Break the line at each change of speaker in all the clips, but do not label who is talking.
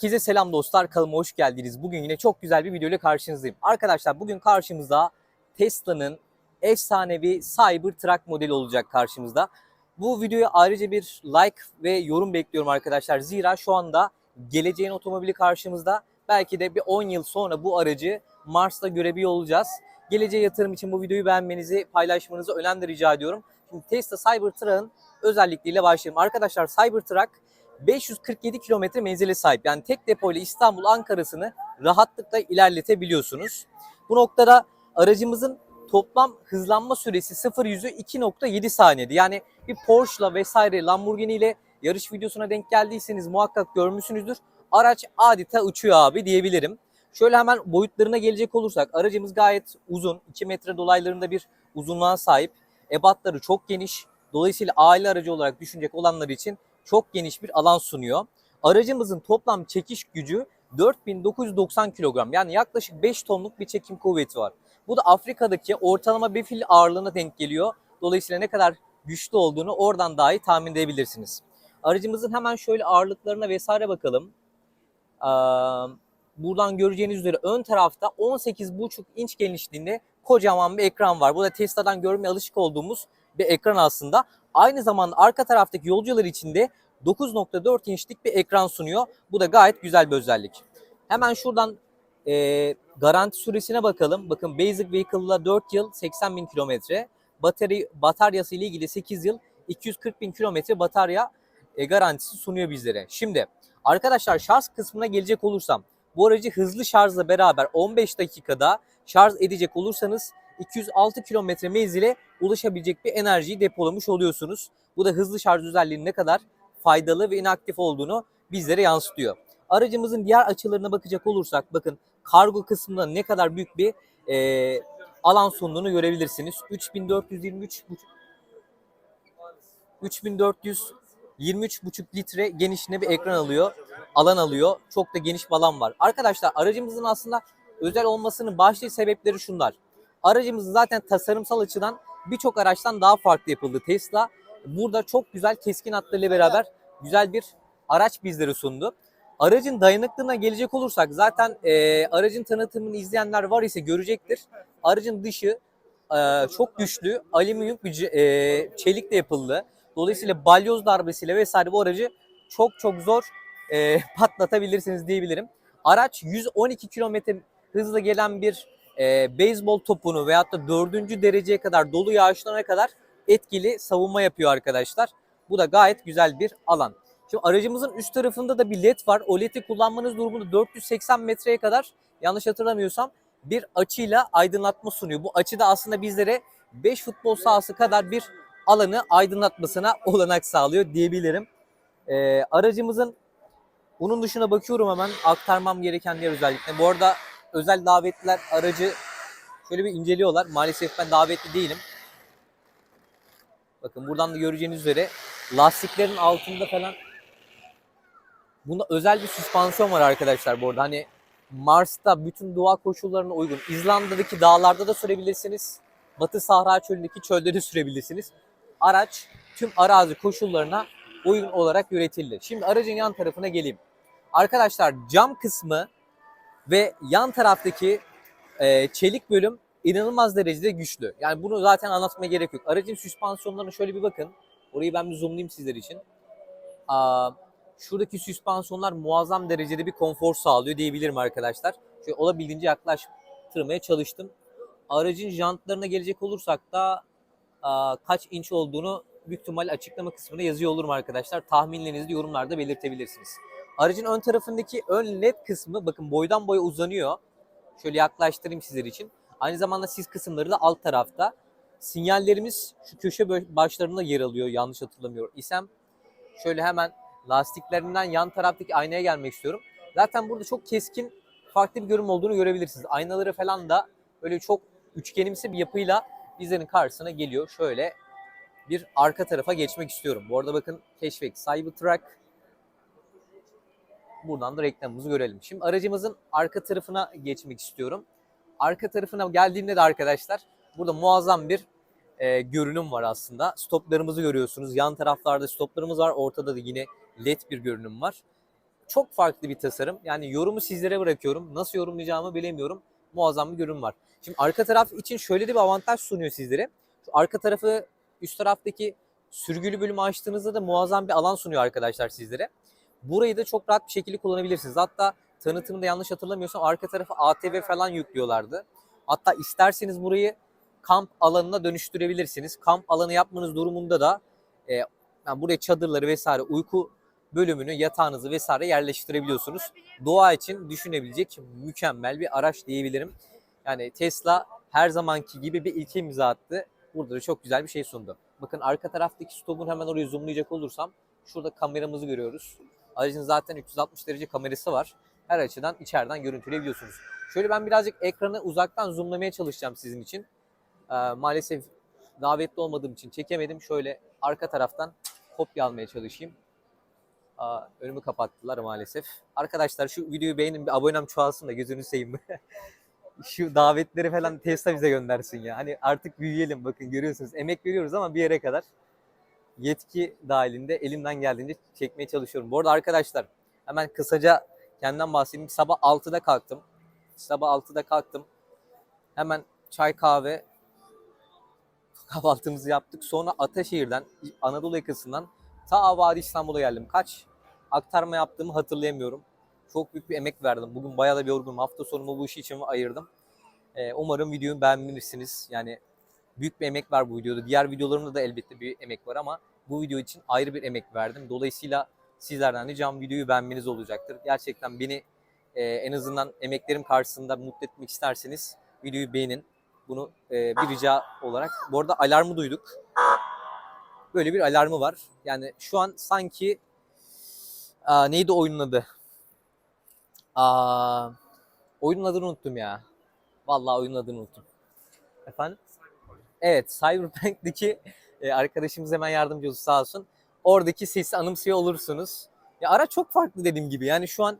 Herkese selam dostlar, kanalıma hoş geldiniz. Bugün yine çok güzel bir video ile karşınızdayım. Arkadaşlar bugün karşımızda Tesla'nın efsanevi Cybertruck modeli olacak karşımızda. Bu videoya ayrıca bir like ve yorum bekliyorum arkadaşlar. Zira şu anda geleceğin otomobili karşımızda. Belki de bir 10 yıl sonra bu aracı Mars'ta görebiliyor olacağız. Geleceğe yatırım için bu videoyu beğenmenizi, paylaşmanızı önemli rica ediyorum. Şimdi Tesla Cybertruck'ın özellikleriyle başlayalım. Arkadaşlar Cybertruck 547 kilometre menzile sahip. Yani tek depo ile İstanbul Ankara'sını rahatlıkla ilerletebiliyorsunuz. Bu noktada aracımızın toplam hızlanma süresi 0 yüzü 2.7 saniyede. Yani bir Porsche'la vesaire Lamborghini ile yarış videosuna denk geldiyseniz muhakkak görmüşsünüzdür. Araç adeta uçuyor abi diyebilirim. Şöyle hemen boyutlarına gelecek olursak aracımız gayet uzun. 2 metre dolaylarında bir uzunluğa sahip. Ebatları çok geniş. Dolayısıyla aile aracı olarak düşünecek olanlar için çok geniş bir alan sunuyor. Aracımızın toplam çekiş gücü 4990 kilogram yani yaklaşık 5 tonluk bir çekim kuvveti var. Bu da Afrika'daki ortalama bir fil ağırlığına denk geliyor. Dolayısıyla ne kadar güçlü olduğunu oradan dahi tahmin edebilirsiniz. Aracımızın hemen şöyle ağırlıklarına vesaire bakalım. Ee, buradan göreceğiniz üzere ön tarafta 18,5 inç genişliğinde kocaman bir ekran var. Bu da Tesla'dan görmeye alışık olduğumuz bir ekran aslında. Aynı zamanda arka taraftaki yolcular için de 9.4 inçlik bir ekran sunuyor. Bu da gayet güzel bir özellik. Hemen şuradan e, garanti süresine bakalım. Bakın Basic Vehicle'la 4 yıl 80 bin kilometre. Batarya, bataryası ile ilgili 8 yıl 240 bin kilometre batarya e, garantisi sunuyor bizlere. Şimdi arkadaşlar şarj kısmına gelecek olursam bu aracı hızlı şarjla beraber 15 dakikada şarj edecek olursanız 206 kilometre menzile ulaşabilecek bir enerjiyi depolamış oluyorsunuz. Bu da hızlı şarj özelliğinin ne kadar faydalı ve inaktif olduğunu bizlere yansıtıyor. Aracımızın diğer açılarına bakacak olursak bakın kargo kısmında ne kadar büyük bir e, alan sunduğunu görebilirsiniz. 3423 3423,5 litre genişliğinde bir ekran alıyor, alan alıyor. Çok da geniş bir alan var. Arkadaşlar aracımızın aslında özel olmasının başlıca sebepleri şunlar. Aracımız zaten tasarımsal açıdan birçok araçtan daha farklı yapıldı. Tesla burada çok güzel keskin hatlarıyla beraber güzel bir araç bizlere sundu. Aracın dayanıklılığına gelecek olursak zaten e, aracın tanıtımını izleyenler var ise görecektir. Aracın dışı e, çok güçlü, alüminyum bir e, çelikle yapıldı. Dolayısıyla balyoz darbesiyle vesaire bu aracı çok çok zor e, patlatabilirsiniz diyebilirim. Araç 112 kilometre hızla gelen bir e, beyzbol topunu veyahut da dördüncü dereceye kadar dolu yağışlarına kadar etkili savunma yapıyor arkadaşlar. Bu da gayet güzel bir alan. Şimdi aracımızın üst tarafında da bir led var. O led'i kullanmanız durumunda 480 metreye kadar yanlış hatırlamıyorsam bir açıyla aydınlatma sunuyor. Bu açı da aslında bizlere 5 futbol sahası kadar bir alanı aydınlatmasına olanak sağlıyor diyebilirim. Ee, aracımızın bunun dışına bakıyorum hemen aktarmam gereken diğer özellikle. Bu arada özel davetliler aracı şöyle bir inceliyorlar. Maalesef ben davetli değilim. Bakın buradan da göreceğiniz üzere lastiklerin altında falan bunda özel bir süspansiyon var arkadaşlar bu arada. Hani Mars'ta bütün doğa koşullarına uygun. İzlanda'daki dağlarda da sürebilirsiniz. Batı Sahra çölündeki çölde de sürebilirsiniz. Araç tüm arazi koşullarına uygun olarak üretildi. Şimdi aracın yan tarafına geleyim. Arkadaşlar cam kısmı ve yan taraftaki e, çelik bölüm inanılmaz derecede güçlü. Yani bunu zaten anlatmaya gerek yok. Aracın süspansiyonlarına şöyle bir bakın. Orayı ben bir zoomlayayım sizler için. Aa, şuradaki süspansiyonlar muazzam derecede bir konfor sağlıyor diyebilirim arkadaşlar. Şöyle olabildiğince yaklaştırmaya çalıştım. Aracın jantlarına gelecek olursak da aa, kaç inç olduğunu büyük ihtimal açıklama kısmına yazıyor olurum arkadaşlar. Tahminlerinizi yorumlarda belirtebilirsiniz. Aracın ön tarafındaki ön led kısmı bakın boydan boya uzanıyor. Şöyle yaklaştırayım sizler için. Aynı zamanda sis kısımları da alt tarafta. Sinyallerimiz şu köşe başlarında yer alıyor yanlış hatırlamıyorum isem. Şöyle hemen lastiklerinden yan taraftaki aynaya gelmek istiyorum. Zaten burada çok keskin farklı bir görünüm olduğunu görebilirsiniz. Aynaları falan da böyle çok üçgenimsi bir yapıyla bizlerin karşısına geliyor. Şöyle bir arka tarafa geçmek istiyorum. Bu arada bakın keşfek Cybertruck Buradan da reklamımızı görelim. Şimdi aracımızın arka tarafına geçmek istiyorum. Arka tarafına geldiğimde de arkadaşlar burada muazzam bir e, görünüm var aslında. Stoplarımızı görüyorsunuz. Yan taraflarda stoplarımız var. Ortada da yine led bir görünüm var. Çok farklı bir tasarım. Yani yorumu sizlere bırakıyorum. Nasıl yorumlayacağımı bilemiyorum. Muazzam bir görün var. Şimdi arka taraf için şöyle de bir avantaj sunuyor sizlere. Şu arka tarafı üst taraftaki sürgülü bölümü açtığınızda da muazzam bir alan sunuyor arkadaşlar sizlere. Burayı da çok rahat bir şekilde kullanabilirsiniz. Hatta tanıtımda yanlış hatırlamıyorsam arka tarafı ATV falan yüklüyorlardı. Hatta isterseniz burayı kamp alanına dönüştürebilirsiniz. Kamp alanı yapmanız durumunda da e, yani buraya çadırları vesaire uyku bölümünü, yatağınızı vesaire yerleştirebiliyorsunuz. Doğa için düşünebilecek mükemmel bir araç diyebilirim. Yani Tesla her zamanki gibi bir ilke imza attı. Burada da çok güzel bir şey sundu. Bakın arka taraftaki stopun hemen oraya zoomlayacak olursam şurada kameramızı görüyoruz. Aracın zaten 360 derece kamerası var. Her açıdan içeriden görüntüleyebiliyorsunuz. Şöyle ben birazcık ekranı uzaktan zoomlamaya çalışacağım sizin için. Ee, maalesef davetli olmadığım için çekemedim. Şöyle arka taraftan kopya almaya çalışayım. Aa, önümü kapattılar maalesef. Arkadaşlar şu videoyu beğenin bir abonem çoğalsın da gözünü seveyim. şu davetleri falan Tesla bize göndersin ya. Hani artık büyüyelim bakın görüyorsunuz. Emek veriyoruz ama bir yere kadar yetki dahilinde elimden geldiğince çekmeye çalışıyorum. Bu arada arkadaşlar hemen kısaca kendimden bahsedeyim. Sabah 6'da kalktım. Sabah 6'da kalktım. Hemen çay kahve kahvaltımızı yaptık. Sonra Ataşehir'den Anadolu yakasından ta Vadi İstanbul'a geldim. Kaç aktarma yaptığımı hatırlayamıyorum. Çok büyük bir emek verdim. Bugün bayağı da bir yorgunum. Hafta sonumu bu iş için ayırdım. Ee, umarım videoyu beğenmişsiniz. Yani büyük bir emek var bu videoda. Diğer videolarımda da elbette bir emek var ama bu video için ayrı bir emek verdim. Dolayısıyla sizlerden ricam videoyu beğenmeniz olacaktır. Gerçekten beni e, en azından emeklerim karşısında mutlu etmek isterseniz videoyu beğenin. Bunu e, bir rica olarak. Bu arada alarmı duyduk. Böyle bir alarmı var. Yani şu an sanki aa, neydi oyunun adı? Aa, oyunun adını unuttum ya. Vallahi oyunun adını unuttum. Efendim? Evet, Cyberpunk'daki e, arkadaşımız hemen yardımcı olsun sağ olsun. Oradaki sesi anımsıyor olursunuz. Ya araç çok farklı dediğim gibi. Yani şu an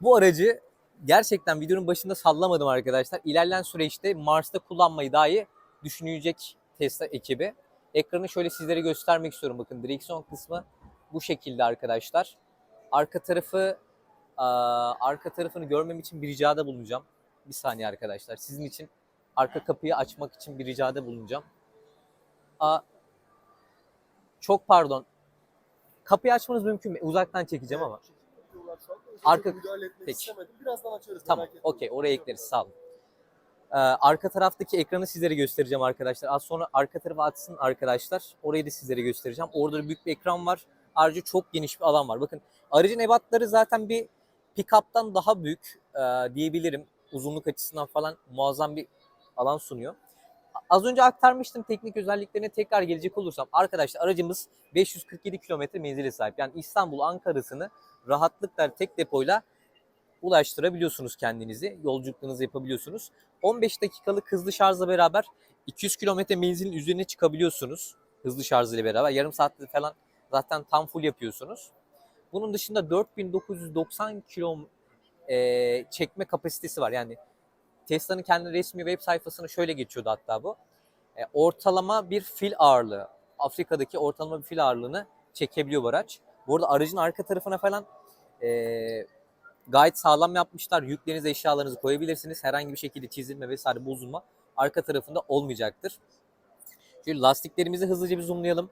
bu aracı gerçekten videonun başında sallamadım arkadaşlar. İlerleyen süreçte Mars'ta kullanmayı dahi düşünecek Tesla ekibi. Ekranı şöyle sizlere göstermek istiyorum. Bakın direksiyon kısmı bu şekilde arkadaşlar. Arka tarafı arka tarafını görmem için bir ricada bulunacağım. Bir saniye arkadaşlar. Sizin için arka kapıyı açmak için bir ricada bulunacağım. Çok pardon. Kapıyı açmanız mümkün mü? Uzaktan çekeceğim ama. Arka- Peki.
Birazdan açarız.
Tamam, okey. Oraya ekleriz. Sağ olun. Ee, arka taraftaki ekranı sizlere göstereceğim arkadaşlar. Az sonra arka tarafı açsın arkadaşlar. Orayı da sizlere göstereceğim. Orada da büyük bir ekran var. Ayrıca çok geniş bir alan var. Bakın aracın ebatları zaten bir pick-up'tan daha büyük e, diyebilirim. Uzunluk açısından falan muazzam bir alan sunuyor. Az önce aktarmıştım teknik özelliklerine tekrar gelecek olursam. Arkadaşlar aracımız 547 kilometre menzile sahip. Yani İstanbul Ankara'sını rahatlıkla tek depoyla ulaştırabiliyorsunuz kendinizi. Yolculuklarınızı yapabiliyorsunuz. 15 dakikalık hızlı şarjla beraber 200 kilometre menzilin üzerine çıkabiliyorsunuz. Hızlı şarj ile beraber. Yarım saatte falan zaten tam full yapıyorsunuz. Bunun dışında 4990 kilo e, çekme kapasitesi var. Yani Tesla'nın kendi resmi web sayfasına şöyle geçiyordu hatta bu. E, ortalama bir fil ağırlığı. Afrika'daki ortalama bir fil ağırlığını çekebiliyor bu araç. Bu arada aracın arka tarafına falan e, gayet sağlam yapmışlar. Yükleriniz, eşyalarınızı koyabilirsiniz. Herhangi bir şekilde çizilme vesaire bozulma arka tarafında olmayacaktır. Şöyle lastiklerimizi hızlıca bir zoomlayalım.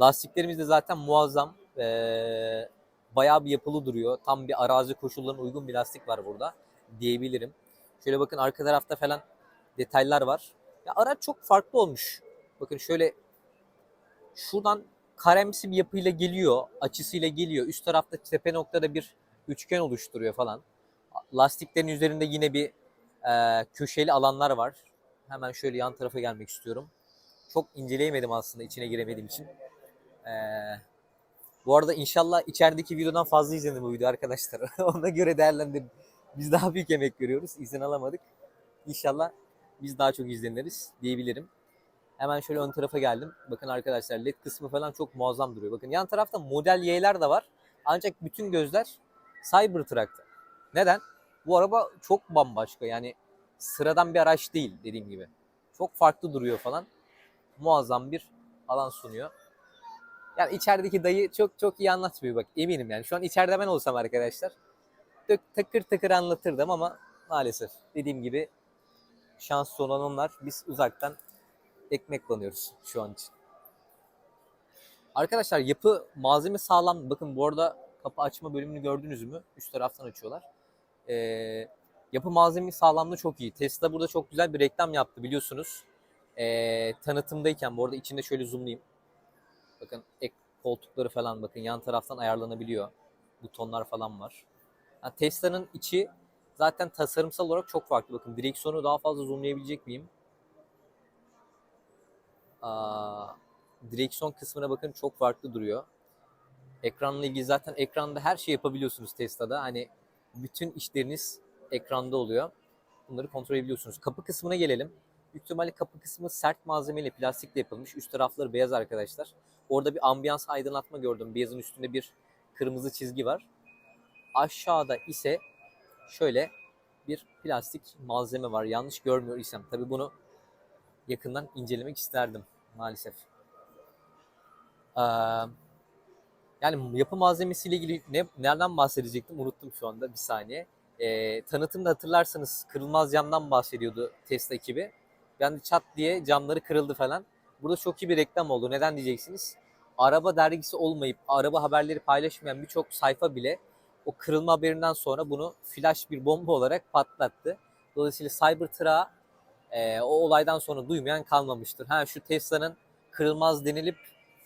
Lastiklerimiz de zaten muazzam. Ee, bayağı bir yapılı duruyor. Tam bir arazi koşullarına uygun bir lastik var burada diyebilirim. Şöyle bakın arka tarafta falan detaylar var. Ya araç çok farklı olmuş. Bakın şöyle şuradan karemsi bir yapıyla geliyor, açısıyla geliyor. Üst tarafta tepe noktada bir üçgen oluşturuyor falan. Lastiklerin üzerinde yine bir e, köşeli alanlar var. Hemen şöyle yan tarafa gelmek istiyorum. Çok inceleyemedim aslında içine giremediğim için. E, bu arada inşallah içerideki videodan fazla izlenir bu video arkadaşlar. Ona göre değerlendirin. Biz daha büyük emek veriyoruz. İzin alamadık. İnşallah biz daha çok izleniriz diyebilirim. Hemen şöyle ön tarafa geldim. Bakın arkadaşlar led kısmı falan çok muazzam duruyor. Bakın yan tarafta Model Y'ler de var. Ancak bütün gözler Cybertruck'ta. Neden? Bu araba çok bambaşka. Yani sıradan bir araç değil dediğim gibi. Çok farklı duruyor falan. Muazzam bir alan sunuyor. Yani içerideki dayı çok çok iyi anlatmıyor bak eminim yani. Şu an içeride ben olsam arkadaşlar takır takır anlatırdım ama maalesef dediğim gibi şanslı olan onlar. Biz uzaktan ekmek banıyoruz şu an için. Arkadaşlar yapı malzeme sağlam. Bakın bu arada kapı açma bölümünü gördünüz mü? Üst taraftan açıyorlar. Ee, yapı malzeme sağlamlığı çok iyi. Tesla burada çok güzel bir reklam yaptı biliyorsunuz. Ee, tanıtımdayken bu arada içinde şöyle zoomlayayım. Bakın ek koltukları falan bakın yan taraftan ayarlanabiliyor. Butonlar falan var. Yani Tesla'nın içi zaten tasarımsal olarak çok farklı. Bakın direksiyonu daha fazla zoomlayabilecek miyim? Aa, direksiyon kısmına bakın çok farklı duruyor. Ekranla ilgili zaten ekranda her şey yapabiliyorsunuz Tesla'da. Hani bütün işleriniz ekranda oluyor. Bunları kontrol edebiliyorsunuz. Kapı kısmına gelelim. Büyük ihtimalle kapı kısmı sert malzemeyle, plastikle yapılmış. Üst tarafları beyaz arkadaşlar. Orada bir ambiyans aydınlatma gördüm. Beyazın üstünde bir kırmızı çizgi var. Aşağıda ise şöyle bir plastik malzeme var. Yanlış görmüyor isem. Tabii bunu yakından incelemek isterdim maalesef. Ee, yani yapı malzemesiyle ilgili ne, nereden bahsedecektim unuttum şu anda bir saniye. Ee, tanıtımda hatırlarsanız kırılmaz camdan bahsediyordu Tesla ekibi. Yani çat diye camları kırıldı falan. Burada çok iyi bir reklam oldu. Neden diyeceksiniz? Araba dergisi olmayıp araba haberleri paylaşmayan birçok sayfa bile o kırılma haberinden sonra bunu flash bir bomba olarak patlattı. Dolayısıyla Cybertruck'a e, o olaydan sonra duymayan kalmamıştır. Ha şu Tesla'nın kırılmaz denilip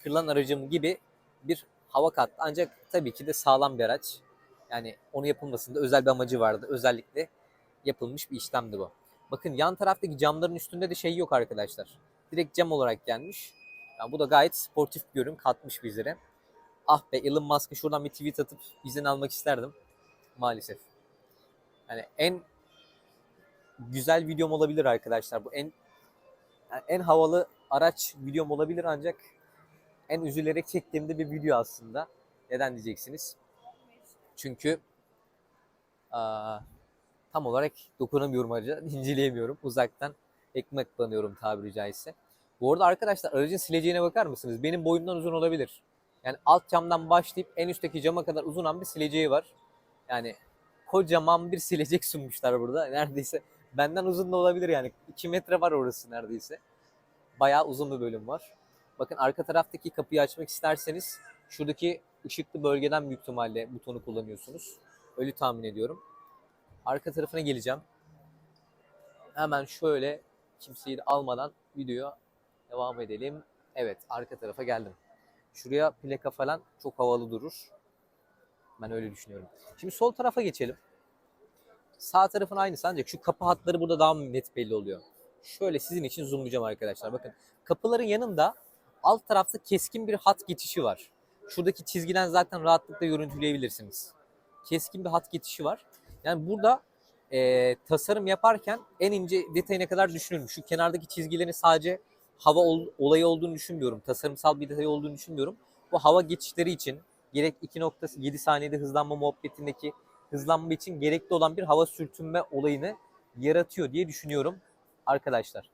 kırılan aracım gibi bir hava kattı. Ancak tabii ki de sağlam bir araç. Yani onu yapılmasında özel bir amacı vardı. Özellikle yapılmış bir işlemdi bu. Bakın yan taraftaki camların üstünde de şey yok arkadaşlar. Direkt cam olarak gelmiş. Yani bu da gayet sportif bir görün katmış bizlere. Ah be Elon Musk'a şuradan bir tweet atıp izin almak isterdim. Maalesef. Yani en güzel videom olabilir arkadaşlar. Bu en yani en havalı araç videom olabilir ancak en üzülerek çektiğimde bir video aslında. Neden diyeceksiniz? Çünkü aa, tam olarak dokunamıyorum araca, inceleyemiyorum. Uzaktan ekmek banıyorum tabiri caizse. Bu arada arkadaşlar aracın sileceğine bakar mısınız? Benim boyumdan uzun olabilir. Yani alt camdan başlayıp en üstteki cama kadar uzunan bir sileceği var. Yani kocaman bir silecek sunmuşlar burada. Neredeyse benden uzun da olabilir yani. 2 metre var orası neredeyse. Bayağı uzun bir bölüm var. Bakın arka taraftaki kapıyı açmak isterseniz şuradaki ışıklı bölgeden büyük ihtimalle butonu kullanıyorsunuz. Öyle tahmin ediyorum. Arka tarafına geleceğim. Hemen şöyle kimseyi de almadan videoya devam edelim. Evet arka tarafa geldim. Şuraya plaka falan çok havalı durur. Ben öyle düşünüyorum. Şimdi sol tarafa geçelim. Sağ tarafın aynısı ancak şu kapı hatları burada daha net belli oluyor. Şöyle sizin için zoomlayacağım arkadaşlar. Bakın kapıların yanında alt tarafta keskin bir hat geçişi var. Şuradaki çizgiden zaten rahatlıkla görüntüleyebilirsiniz. Keskin bir hat geçişi var. Yani burada e, tasarım yaparken en ince detayına kadar düşünülmüş. Şu kenardaki çizgilerin sadece hava ol, olayı olduğunu düşünmüyorum. Tasarımsal bir detay olduğunu düşünmüyorum. Bu hava geçişleri için gerek 2.7 saniyede hızlanma muhabbetindeki hızlanma için gerekli olan bir hava sürtünme olayını yaratıyor diye düşünüyorum arkadaşlar.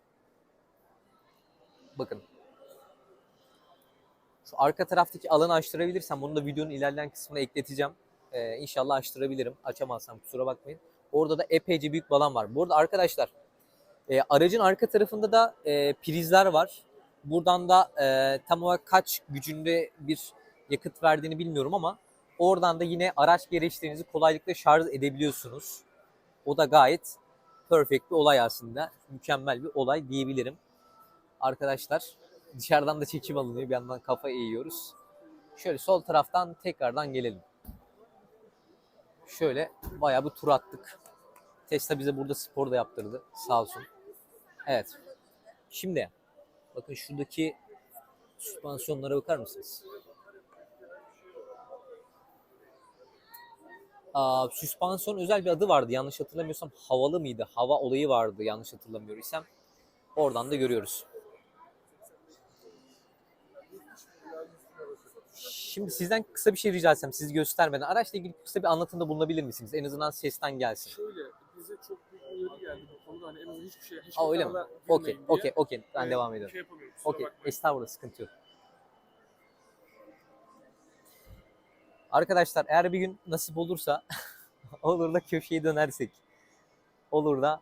Bakın. Şu arka taraftaki alanı açtırabilirsem bunu da videonun ilerleyen kısmına ekleteceğim. Ee, inşallah açtırabilirim. Açamazsam kusura bakmayın. Orada da epeyce büyük bir var. Bu arada arkadaşlar e, aracın arka tarafında da e, prizler var. Buradan da e, tam olarak kaç gücünde bir yakıt verdiğini bilmiyorum ama oradan da yine araç gereçlerinizi kolaylıkla şarj edebiliyorsunuz. O da gayet perfect bir olay aslında. Mükemmel bir olay diyebilirim. Arkadaşlar dışarıdan da çekim alınıyor. Bir yandan kafa eğiyoruz. Şöyle sol taraftan tekrardan gelelim. Şöyle bayağı bir tur attık. Tesla bize burada spor da yaptırdı. Sağ olsun. Evet. Şimdi bakın şuradaki süspansiyonlara bakar mısınız? Aa, süspansiyon özel bir adı vardı. Yanlış hatırlamıyorsam havalı mıydı? Hava olayı vardı yanlış hatırlamıyorsam. Oradan da görüyoruz. Şimdi sizden kısa bir şey rica etsem sizi göstermeden araçla ilgili kısa bir anlatımda bulunabilir misiniz? En azından sesten gelsin.
Şöyle bize çok büyük uyarı geldi konuda hani en azından hiçbir şey hiçbir
Aa, öyle mi? Okey, okey, okey. Ben
Ee,
devam ediyorum.
Şey yapamıyoruz. kusura
Okey,
bakmayın.
estağfurullah sıkıntı yok. Arkadaşlar eğer bir gün nasip olursa olur da köşeyi dönersek olur da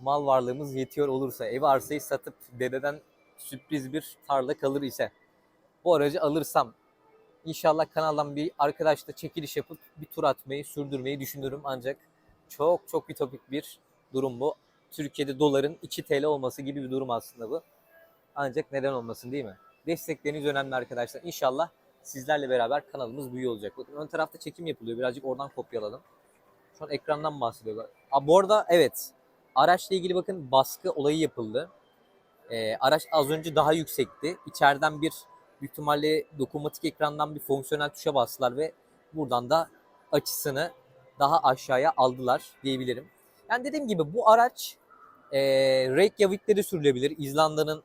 mal varlığımız yetiyor olursa ev arsayı satıp dededen sürpriz bir tarla kalır ise bu aracı alırsam inşallah kanaldan bir arkadaşla çekiliş yapıp bir tur atmayı sürdürmeyi düşünürüm ancak çok çok ütopik bir durum bu. Türkiye'de doların 2 TL olması gibi bir durum aslında bu. Ancak neden olmasın değil mi? Destekleriniz önemli arkadaşlar. İnşallah sizlerle beraber kanalımız büyüyor olacak. Bakın ön tarafta çekim yapılıyor. Birazcık oradan kopyaladım. Şu an ekrandan bahsediyorlar. Aa, bu arada evet. Araçla ilgili bakın baskı olayı yapıldı. Ee, araç az önce daha yüksekti. İçeriden bir büyük ihtimalle dokunmatik ekrandan bir fonksiyonel tuşa bastılar ve buradan da açısını daha aşağıya aldılar diyebilirim. Yani dediğim gibi bu araç e, Reykjavik'te de sürülebilir. İzlanda'nın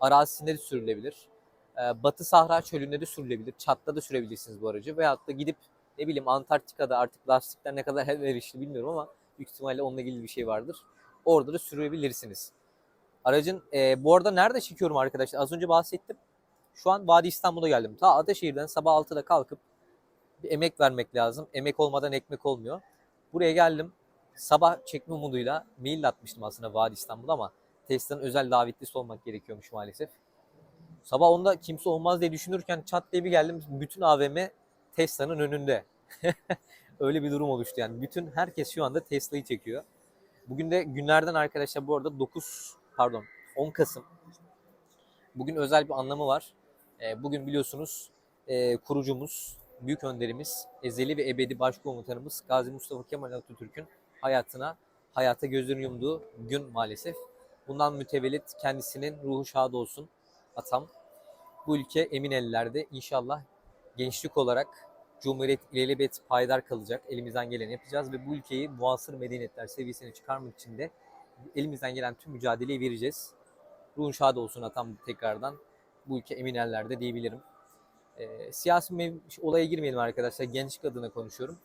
arazisinde de sürülebilir. E, Batı Sahra çölünde de sürülebilir. Çat'ta da sürebilirsiniz bu aracı. Veyahut da gidip ne bileyim Antarktika'da artık lastikler ne kadar elverişli bilmiyorum ama büyük ihtimalle onunla ilgili bir şey vardır. Orada da sürebilirsiniz. Aracın e, bu arada nerede çekiyorum arkadaşlar? Az önce bahsettim. Şu an Vadi İstanbul'a geldim. Ta Ataşehir'den sabah 6'da kalkıp bir emek vermek lazım. Emek olmadan ekmek olmuyor. Buraya geldim. Sabah çekme umuduyla mail atmıştım aslında Vadi İstanbul'a ama Tesla'nın özel davetlisi olmak gerekiyormuş maalesef. Sabah onda kimse olmaz diye düşünürken çat diye bir geldim. Bütün AVM Tesla'nın önünde. Öyle bir durum oluştu yani. Bütün herkes şu anda Tesla'yı çekiyor. Bugün de günlerden arkadaşlar bu arada 9 pardon 10 Kasım. Bugün özel bir anlamı var. E, Bugün biliyorsunuz e, kurucumuz, büyük önderimiz, ezeli ve ebedi başkomutanımız Gazi Mustafa Kemal Atatürk'ün hayatına, hayata gözlerini yumduğu gün maalesef. Bundan mütevellit kendisinin ruhu şad olsun atam. Bu ülke emin ellerde inşallah gençlik olarak Cumhuriyet ilelebet payidar kalacak. Elimizden geleni yapacağız ve bu ülkeyi muasır medeniyetler seviyesine çıkarmak için de elimizden gelen tüm mücadeleyi vereceğiz. Ruhun şad olsun atam tekrardan. Bu ülke emin ellerde diyebilirim. Ee, siyasi olaya girmeyelim arkadaşlar. Gençlik adına konuşuyorum.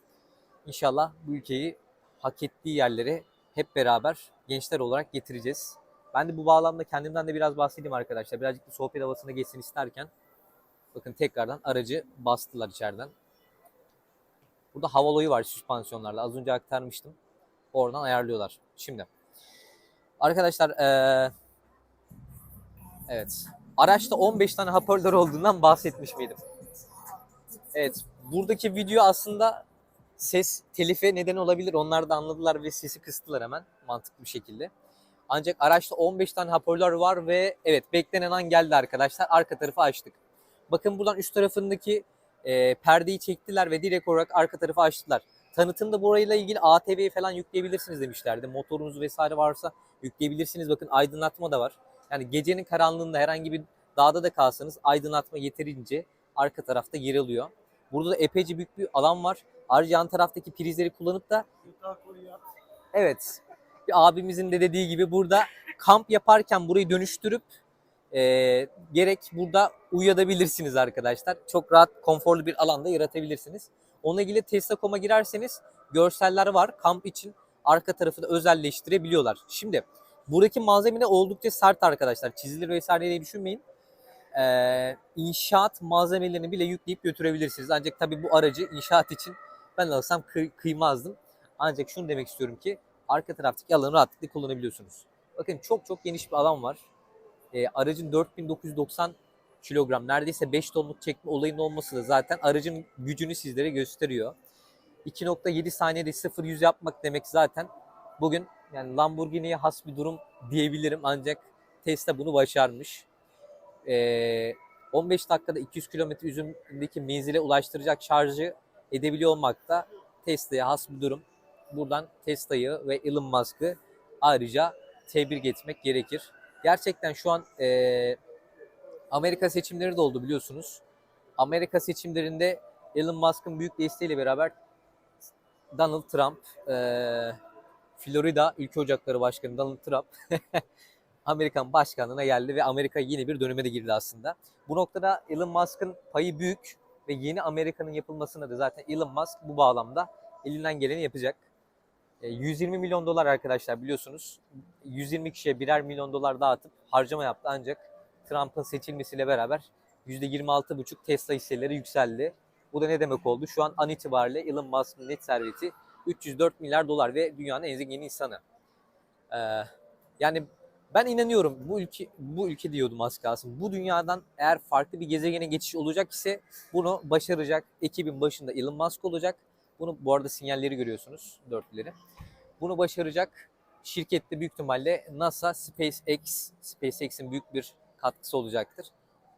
İnşallah bu ülkeyi hak ettiği yerlere hep beraber gençler olarak getireceğiz. Ben de bu bağlamda kendimden de biraz bahsedeyim arkadaşlar. Birazcık da sohbet havasına geçsin isterken. Bakın tekrardan aracı bastılar içeriden. Burada havaloyu var süspansiyonlarla. Az önce aktarmıştım. Oradan ayarlıyorlar. Şimdi. Arkadaşlar eee, evet. Araçta 15 tane hoparlör olduğundan bahsetmiş miydim? Evet. Buradaki video aslında ses telife neden olabilir. Onlar da anladılar ve sesi kıstılar hemen mantıklı bir şekilde. Ancak araçta 15 tane hoparlör var ve evet beklenen an geldi arkadaşlar. Arka tarafı açtık. Bakın buradan üst tarafındaki e, perdeyi çektiler ve direkt olarak arka tarafı açtılar. Tanıtımda burayla ilgili ATV falan yükleyebilirsiniz demişlerdi. Motorunuz vesaire varsa yükleyebilirsiniz. Bakın aydınlatma da var. Yani gecenin karanlığında herhangi bir dağda da kalsanız aydınlatma yeterince arka tarafta yer alıyor. Burada da epeyce büyük bir alan var. Ayrıca yan taraftaki prizleri kullanıp da evet bir abimizin de dediği gibi burada kamp yaparken burayı dönüştürüp e, gerek burada uyuyabilirsiniz arkadaşlar. Çok rahat, konforlu bir alanda yaratabilirsiniz. Onunla ilgili Tesla.com'a girerseniz görseller var. Kamp için arka tarafı da özelleştirebiliyorlar. Şimdi buradaki malzeme de oldukça sert arkadaşlar. Çizilir vesaire diye düşünmeyin. Ee, inşaat malzemelerini bile yükleyip götürebilirsiniz. Ancak tabii bu aracı inşaat için ben alsam kıy- kıymazdım. Ancak şunu demek istiyorum ki arka taraftaki alanı rahatlıkla kullanabiliyorsunuz. Bakın çok çok geniş bir alan var. Ee, aracın 4990 kilogram neredeyse 5 tonluk çekme olayının olması da zaten aracın gücünü sizlere gösteriyor. 2.7 saniyede 0-100 yapmak demek zaten bugün yani Lamborghini'ye has bir durum diyebilirim ancak Tesla bunu başarmış. Ee, 15 dakikada 200 kilometre üzerindeki menzile ulaştıracak şarjı edebiliyor olmak da Tesla'ya has bir durum. Buradan Tesla'yı ve Elon Musk'ı ayrıca tebrik etmek gerekir. Gerçekten şu an eee, Amerika seçimleri de oldu biliyorsunuz. Amerika seçimlerinde Elon Musk'ın büyük desteğiyle beraber Donald Trump, eee, Florida Ülke Ocakları Başkanı Donald Trump Amerikan başkanlığına geldi ve Amerika yeni bir döneme de girdi aslında. Bu noktada Elon Musk'ın payı büyük ve yeni Amerika'nın yapılmasına da zaten Elon Musk bu bağlamda elinden geleni yapacak. E, 120 milyon dolar arkadaşlar biliyorsunuz. 120 kişiye birer milyon dolar dağıtıp harcama yaptı ancak Trump'ın seçilmesiyle beraber %26,5 Tesla hisseleri yükseldi. Bu da ne demek oldu? Şu an an itibariyle Elon Musk'ın net serveti 304 milyar dolar ve dünyanın en zengin insanı. Ee, yani ben inanıyorum bu ülke bu ülke diyordum az kalsın. Bu dünyadan eğer farklı bir gezegene geçiş olacak ise bunu başaracak ekibin başında Elon Musk olacak. Bunu bu arada sinyalleri görüyorsunuz dörtlüleri. Bunu başaracak şirkette büyük ihtimalle NASA, SpaceX, SpaceX'in büyük bir katkısı olacaktır.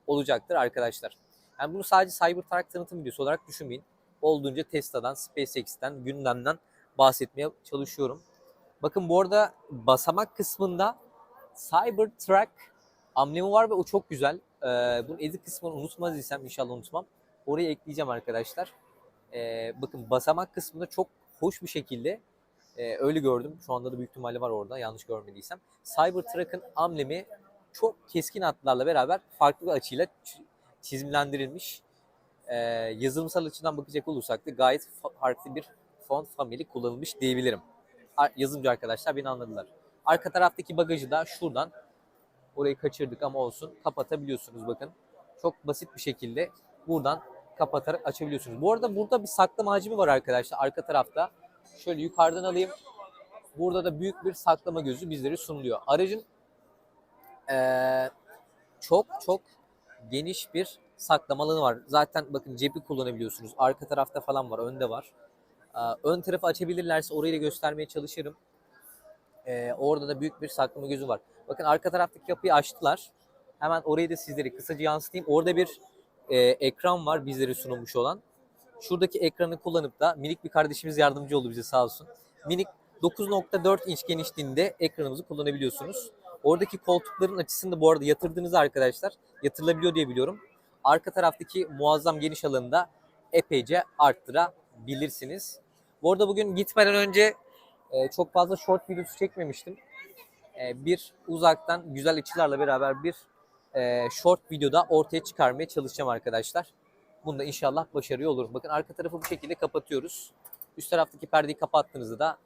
Olacaktır arkadaşlar. Yani bunu sadece Cybertruck tanıtım videosu olarak düşünmeyin. Olduğunca Tesla'dan, SpaceX'ten, gündemden bahsetmeye çalışıyorum. Bakın bu arada basamak kısmında Cybertruck amblemi var ve o çok güzel. Ee, bunun edit kısmını unutmaz isem inşallah unutmam. Oraya ekleyeceğim arkadaşlar. Ee, bakın basamak kısmında çok hoş bir şekilde e, öyle gördüm. Şu anda da büyük ihtimalle var orada yanlış görmediysem. Cybertruck'ın amblemi çok keskin hatlarla beraber farklı bir açıyla çizimlendirilmiş. Ee, yazılımsal açıdan bakacak olursak da gayet fa- farklı bir font family kullanılmış diyebilirim. Yazılımcı arkadaşlar beni anladılar. Arka taraftaki bagajı da şuradan orayı kaçırdık ama olsun kapatabiliyorsunuz bakın. Çok basit bir şekilde buradan kapatarak açabiliyorsunuz. Bu arada burada bir saklama hacmi var arkadaşlar arka tarafta. Şöyle yukarıdan alayım. Burada da büyük bir saklama gözü bizlere sunuluyor. Aracın eee, çok çok geniş bir saklama alanı var. Zaten bakın cebi kullanabiliyorsunuz. Arka tarafta falan var, önde var. Ee, Ön tarafı açabilirlerse orayı da göstermeye çalışırım. Ee, orada da büyük bir saklama gözü var. Bakın arka taraftaki kapıyı açtılar. Hemen orayı da sizlere kısaca yansıtayım. Orada bir e, ekran var bizlere sunulmuş olan. Şuradaki ekranı kullanıp da minik bir kardeşimiz yardımcı oldu bize sağ olsun. Minik 9.4 inç genişliğinde ekranımızı kullanabiliyorsunuz. Oradaki koltukların açısını da bu arada yatırdığınızda arkadaşlar yatırılabiliyor diye biliyorum. Arka taraftaki muazzam geniş alanı da epeyce arttırabilirsiniz. Bu arada bugün gitmeden önce e, çok fazla short videosu çekmemiştim. E, bir uzaktan güzel açılarla beraber bir e, short videoda ortaya çıkarmaya çalışacağım arkadaşlar. Bunda inşallah başarılı olur. Bakın arka tarafı bu şekilde kapatıyoruz. Üst taraftaki perdeyi kapattığınızda da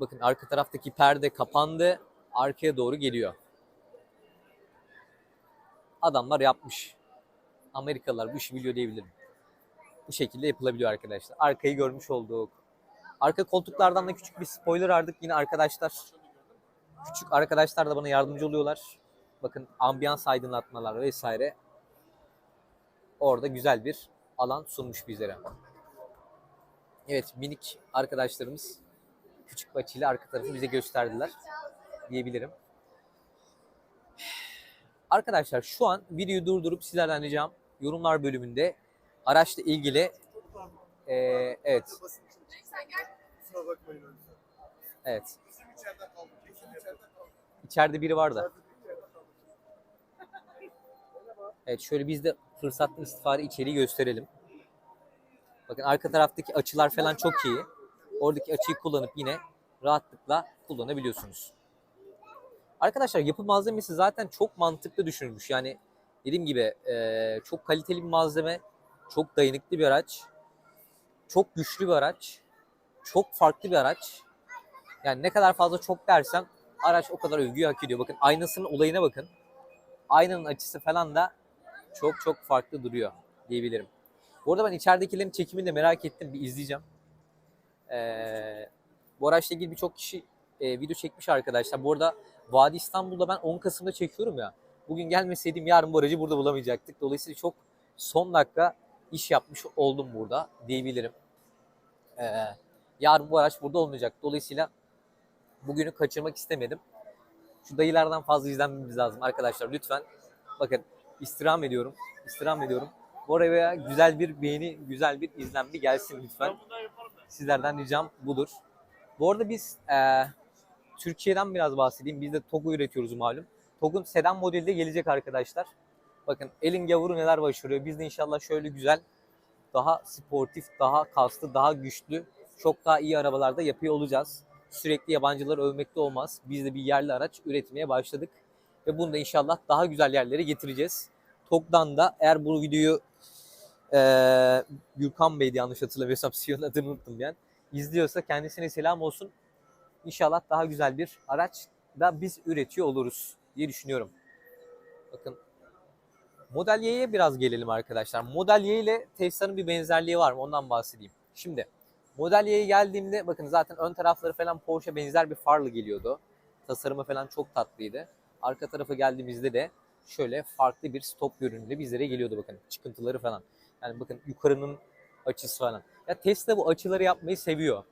bakın arka taraftaki perde kapandı. Arkaya doğru geliyor. Adamlar yapmış. Amerikalılar bu işi biliyor diyebilirim. Bu şekilde yapılabiliyor arkadaşlar. Arkayı görmüş olduk. Arka koltuklardan da küçük bir spoiler aldık yine arkadaşlar. Küçük arkadaşlar da bana yardımcı oluyorlar. Bakın ambiyans aydınlatmalar vesaire. Orada güzel bir alan sunmuş bizlere. Evet minik arkadaşlarımız küçük bir arka tarafı bize gösterdiler diyebilirim. Arkadaşlar şu an videoyu durdurup sizlerden ricam yorumlar bölümünde araçla ilgili eee, evet
Kusura bakmayın yüzden.
evet
Bizim içeride kaldık. Bizim içeride kaldık.
içeride biri var da evet şöyle biz de fırsatlı istifade içeriği gösterelim. Bakın arka taraftaki açılar falan çok iyi. Oradaki açıyı kullanıp yine rahatlıkla kullanabiliyorsunuz. Arkadaşlar yapı malzemesi zaten çok mantıklı düşünülmüş. Yani dediğim gibi eee, çok kaliteli bir malzeme, çok dayanıklı bir araç, çok güçlü bir araç, çok farklı bir araç. Yani ne kadar fazla çok dersem araç o kadar övgüyü hak ediyor. Bakın aynasının olayına bakın. Aynanın açısı falan da çok çok farklı duruyor diyebilirim. Bu arada ben içeridekilerin çekimini de merak ettim. Bir izleyeceğim. Ee, bu araçla ilgili birçok kişi e, video çekmiş arkadaşlar. Bu arada Vadi İstanbul'da ben 10 Kasım'da çekiyorum ya. Bugün gelmeseydim yarın bu aracı burada bulamayacaktık. Dolayısıyla çok son dakika iş yapmış oldum burada diyebilirim. Ee, yarın bu araç burada olmayacak. Dolayısıyla bugünü kaçırmak istemedim. Şu dayılardan fazla izlenmemiz lazım arkadaşlar lütfen. Bakın istirham ediyorum. istirham ediyorum. Oraya güzel bir beğeni, güzel bir izlenme gelsin lütfen. Sizlerden ricam budur. Bu arada biz eee, Türkiye'den biraz bahsedeyim. Biz de TOG'u üretiyoruz malum. TOG'un sedan modeli de gelecek arkadaşlar. Bakın elin gavuru neler başarıyor. Biz de inşallah şöyle güzel, daha sportif, daha kaslı, daha güçlü, çok daha iyi arabalarda yapıyor olacağız. Sürekli yabancıları övmekte olmaz. Biz de bir yerli araç üretmeye başladık. Ve bunu da inşallah daha güzel yerlere getireceğiz. TOG'dan da eğer bu videoyu eee Gürkan Bey'di yanlış hatırlamıyorsam CEO'nun adını unuttum yani. İzliyorsa kendisine selam olsun. İnşallah daha güzel bir araç da biz üretiyor oluruz diye düşünüyorum. Bakın Model Y'ye biraz gelelim arkadaşlar. Model Y ile Tesla'nın bir benzerliği var mı? Ondan bahsedeyim. Şimdi Model Y'ye geldiğimde bakın zaten ön tarafları falan Porsche benzer bir farlı geliyordu. Tasarımı falan çok tatlıydı. Arka tarafa geldiğimizde de şöyle farklı bir stop görünümlü bizlere geliyordu bakın. Çıkıntıları falan. Yani bakın yukarının açısı falan. Ya Tesla bu açıları yapmayı seviyor.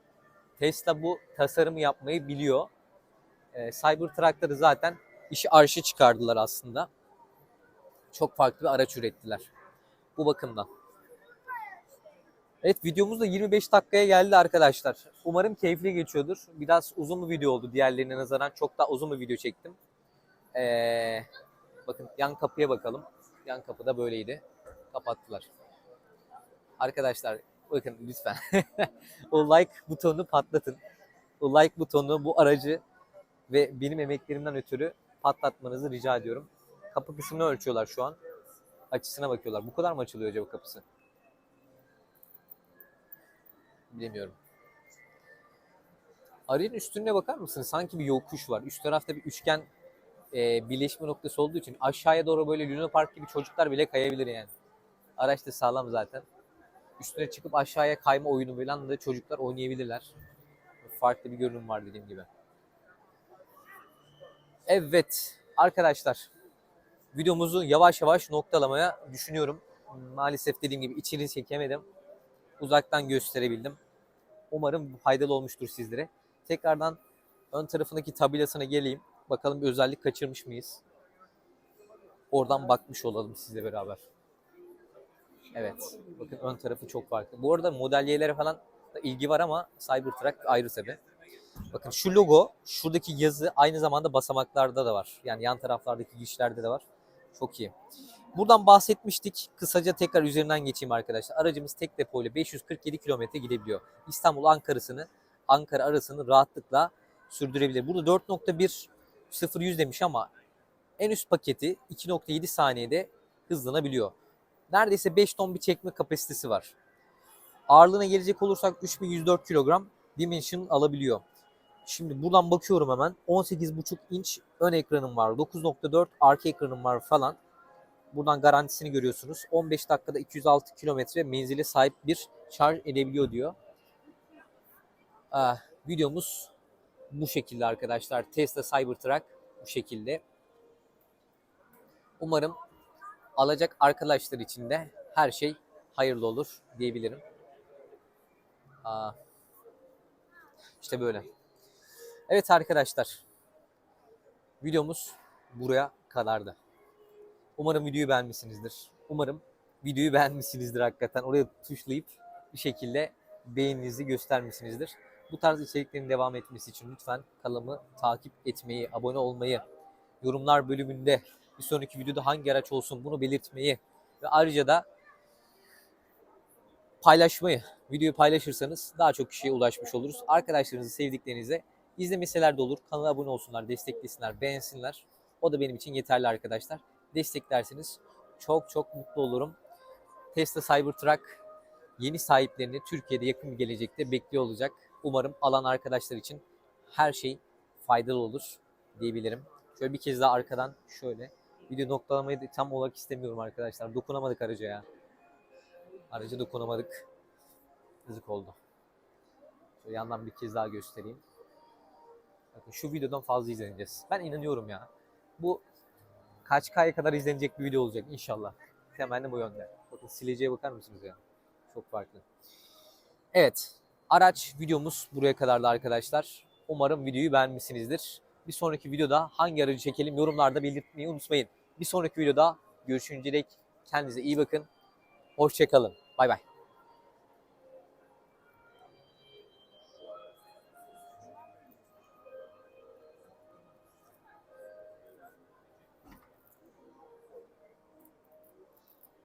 Tesla bu tasarımı yapmayı biliyor. Ee, Cybertruck'ta da zaten işi arşa çıkardılar aslında. Çok farklı bir araç ürettiler. Bu bakımdan. Evet videomuz da 25 dakikaya geldi arkadaşlar. Umarım keyifli geçiyordur. Biraz uzun bir video oldu diğerlerine nazaran. Çok daha uzun bir video çektim. Ee, bakın yan kapıya bakalım. Yan kapı da böyleydi. Kapattılar. Arkadaşlar bakın lütfen o like butonunu patlatın. O like butonu bu aracı ve benim emeklerimden ötürü patlatmanızı rica ediyorum. Kapı kısmını ölçüyorlar şu an. Açısına bakıyorlar. Bu kadar mı açılıyor acaba kapısı? Bilemiyorum. Arayın üstüne bakar mısın? Sanki bir yokuş var. Üst tarafta bir üçgen e, birleşme noktası olduğu için aşağıya doğru böyle Luna Park gibi çocuklar bile kayabilir yani. Araç da sağlam zaten. Üstüne çıkıp aşağıya kayma oyunu falan da çocuklar oynayabilirler. Farklı bir görünüm var dediğim gibi. Evet arkadaşlar videomuzu yavaş yavaş noktalamaya düşünüyorum. Maalesef dediğim gibi içeri çekemedim. Uzaktan gösterebildim. Umarım faydalı olmuştur sizlere. Tekrardan ön tarafındaki tabelasına geleyim. Bakalım bir özellik kaçırmış mıyız? Oradan bakmış olalım sizle beraber. Evet. Bakın ön tarafı çok farklı. Bu arada Model Y'lere falan da ilgi var ama Cybertruck ayrı tabi. Bakın şu logo, şuradaki yazı aynı zamanda basamaklarda da var. Yani yan taraflardaki girişlerde de var. Çok iyi. Buradan bahsetmiştik. Kısaca tekrar üzerinden geçeyim arkadaşlar. Aracımız tek depo ile 547 kilometre gidebiliyor. İstanbul Ankara'sını, Ankara arasını rahatlıkla sürdürebilir. Burada 4.1 0 100 demiş ama en üst paketi 2.7 saniyede hızlanabiliyor. Neredeyse 5 ton bir çekme kapasitesi var. Ağırlığına gelecek olursak 3104 kilogram Dimension alabiliyor. Şimdi buradan bakıyorum hemen. 18.5 inç ön ekranım var. 9.4 arka ekranım var falan. Buradan garantisini görüyorsunuz. 15 dakikada 206 kilometre menzile sahip bir şarj edebiliyor diyor. Ah, videomuz bu şekilde arkadaşlar. Tesla Cybertruck bu şekilde. Umarım alacak arkadaşlar için de her şey hayırlı olur diyebilirim. Aa, işte böyle. Evet arkadaşlar. Videomuz buraya kadardı. Umarım videoyu beğenmişsinizdir. Umarım videoyu beğenmişsinizdir hakikaten. Oraya tuşlayıp bir şekilde beğeninizi göstermişsinizdir. Bu tarz içeriklerin devam etmesi için lütfen kanalımı takip etmeyi, abone olmayı, yorumlar bölümünde bir sonraki videoda hangi araç olsun bunu belirtmeyi ve ayrıca da paylaşmayı, videoyu paylaşırsanız daha çok kişiye ulaşmış oluruz. Arkadaşlarınızı, sevdiklerinize izlemeseler de olur. Kanala abone olsunlar, desteklesinler, beğensinler. O da benim için yeterli arkadaşlar. Desteklerseniz çok çok mutlu olurum. Tesla Cybertruck yeni sahiplerini Türkiye'de yakın bir gelecekte bekliyor olacak. Umarım alan arkadaşlar için her şey faydalı olur diyebilirim. Şöyle bir kez daha arkadan şöyle video noktalamayı da tam olarak istemiyorum arkadaşlar. Dokunamadık araca ya. Araca dokunamadık. Yazık oldu. Şöyle yandan bir kez daha göstereyim. Bakın şu videodan fazla izleneceğiz. Ben inanıyorum ya. Bu kaç K'ya kadar izlenecek bir video olacak inşallah. Temenni bu yönde. Bakın sileceğe bakar mısınız ya? Çok farklı. Evet. Araç videomuz buraya kadardı arkadaşlar. Umarım videoyu beğenmişsinizdir. Bir sonraki videoda hangi aracı çekelim yorumlarda belirtmeyi unutmayın. Bir sonraki videoda görüşünceye dek kendinize iyi bakın. Hoşçakalın. Bay bay.